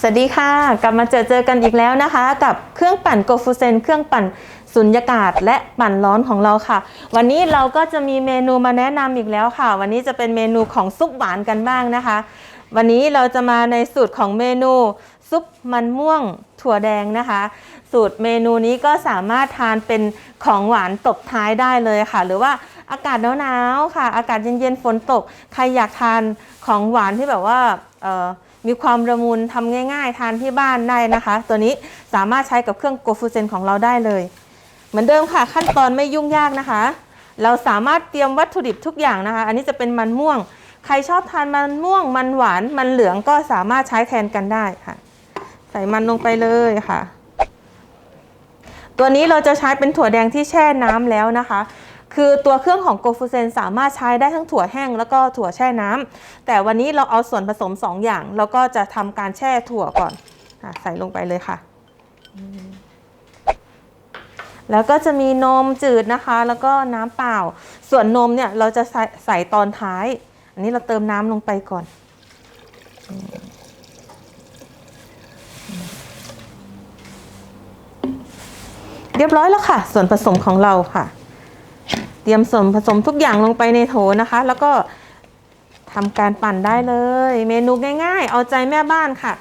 สวัสดีค่ะ กลับมาเจอเจอกันอีกแล้วนะคะ กับเครื่องปั่นโกฟูเซนเครื่องปั่นสุญญากาศและปั่นร้อนของเราค่ะ วันนี้เราก็จะมีเมนูมาแนะนำอีกแล้วค่ะ วันนี้จะเป็นเมนูของซุปหวานกันบ้างนะคะ วันนี้เราจะมาในสูตรของเมนูซุปมันม่วงถั่วแดงนะคะ สูตรเมนูนี้ก็สามารถทานเป็นของหวานตบท้ายได้เลยค่ะ หรือว่าอากาศหนาวๆค่ะ อากาศเย็นๆฝนตก ใครอยากทานของหวานที่แบบว่าเออ มีความระมุนทำง่าย ๆ ทานที่บ้านได้นะคะ ตัวนี้สามารถใช้กับเครื่องโกฟูเซนของเราได้เลย เหมือนเดิมค่ะขั้นตอนไม่ยุ่งยากนะคะ เราสามารถเตรียมวัตถุดิบทุกอย่างนะคะ อันนี้จะเป็นมันม่วง ใครชอบทานมันม่วง มันหวาน มันเหลืองก็สามารถใช้แทนกันได้ค่ะ ใส่มันลงไปเลยค่ะ ตัวนี้เราจะใช้เป็นถั่วแดงที่แช่น้ำแล้วนะคะ คือตัวเครื่องของโกฟูเซนสามารถใช้ได้ทั้งถั่วแห้งแล้วก็ถั่วแช่น้ำแต่วันนี้เราเอาส่วนผสม 2 อย่าง แล้วก็จะทำการแช่ถั่วก่อนอใส่ลงไปเลยค่ะ แล้วก็จะมีนมจืดนะคะ แล้วก็น้ำเปล่า ส่วนนมเนี่ยเราจะใส่ใส่ตอนท้าย อันนี้เราเติมน้ำลงไปก่อนเรียบร้อยแล้วค่ะ ส่วนผสมของเราค่ะ เตรียมส่วนผสมทุกอย่างลงไปในโถนะคะ แล้วก็ทำการปั่นได้เลย เมนูง่ายๆ เอาใจแม่บ้านค่ะ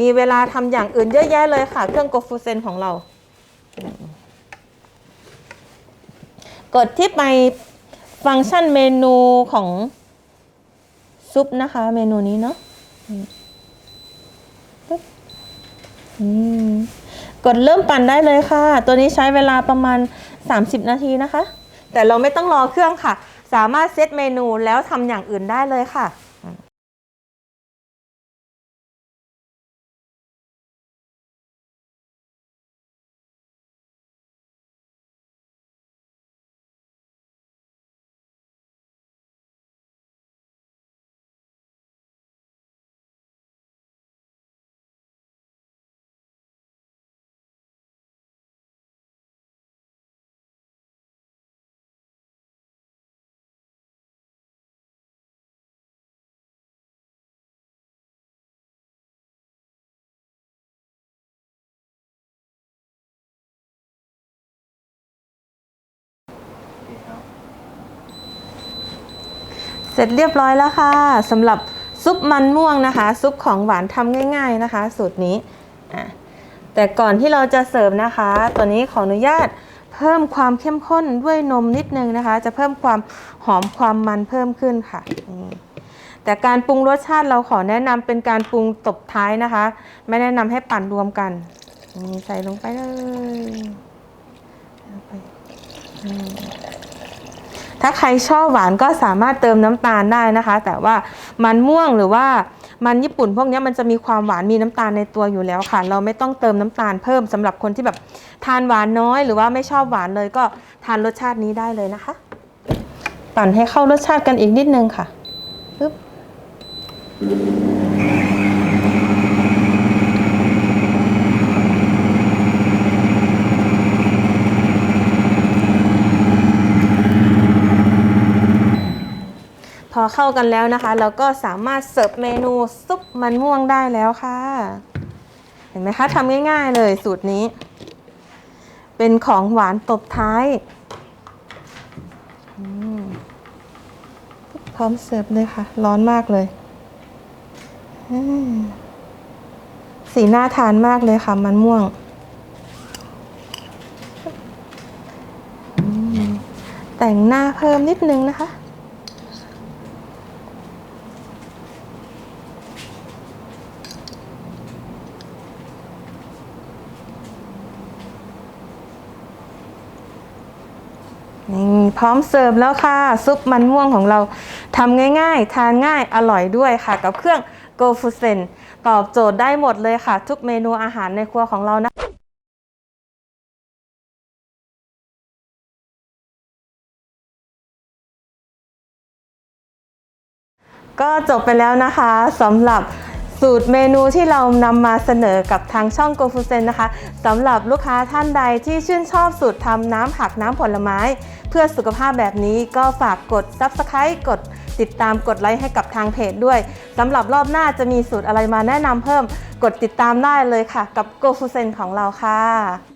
มีเวลาทำอย่างอื่นเยอะแยะเลยค่ะ เครื่องโกฟูเซนของเรา กดที่ไปฟังก์ชันเมนูของซุปนะคะ เมนูนี้เนาะกดเริ่มปั่นได้เลยค่ะ ตัวนี้ใช้เวลาประมาณ 30 นาทีนะคะ แต่เราไม่ต้องรอเครื่องค่ะ สามารถเซตเมนูแล้วทำอย่างอื่นได้เลยค่ะ เสร็จเรียบร้อยแล้วค่ะสำหรับซุปมันม่วงนะคะ ซุปของหวานทำง่าย ๆนะคะ สูตรนี้อะแต่ก่อนที่เราจะเสิร์ฟนะคะ ตัวนี้ขออนุญาตเพิ่มความเข้มข้นด้วยนมนิดนึงนะคะ จะเพิ่มความหอมความมันเพิ่มขึ้นค่ะแต่การปรุงรสชาติเราขอแนะนำเป็นการปรุงตบท้ายนะคะ ไม่แนะนำให้ปั่นรวมกันใส่ลงไปเลย ถ้าใครชอบหวานก็สามารถเติมน้ำตาลได้นะคะ แต่ว่ามันม่วงหรือว่ามันญี่ปุ่นพวกนี้มันจะมีความหวานมีน้ำตาลในตัวอยู่แล้วค่ะ เราไม่ต้องเติมน้ำตาลเพิ่มสำหรับคนที่แบบทานหวานน้อย หรือว่าไม่ชอบหวานเลยก็ทานรสชาตินี้ได้เลยนะคะ ปั่นให้เข้ารสชาติกันอีกนิดนึงค่ะปึ๊บ เข้ากันแล้วนะคะ เราก็สามารถเสิร์ฟเมนูซุปมันม่วงได้แล้วค่ะ เห็นไหมคะทำง่ายๆเลยสูตรนี้ เป็นของหวานตบท้ายพร้อมเสิร์ฟเลยค่ะ ร้อนมากเลยสีน่าทานมากเลยค่ะ มันม่วง แต่งหน้าเพิ่มนิดนึงนะคะ นี่พร้อมเสิร์ฟแล้วค่ะ ซุปมันม่วงของเราทำง่ายๆ ทานง่ายอร่อยด้วยค่ะ กับเครื่องโกฟูเซนตอบโจทย์ได้หมดเลยค่ะ ทุกเมนูอาหารในครัวของเรานะก็จบไปแล้วนะคะสำหรับ สูตรเมนูที่เรานำมาเสนอกับทางช่องโกฟูเซนนะคะสำหรับลูกค้าท่านใดที่ชื่นชอบสูตรทำน้ำผักน้ำผลไม้ เพื่อสุขภาพแบบนี้ก็ฝากกด Subscribe กดติดตามกดไลค์ให้กับทางเพจด้วยสำหรับรอบหน้าจะมีสูตรอะไรมาแนะนำเพิ่ม กดติดตามได้เลยค่ะ กับโกฟูเซนของเราค่ะ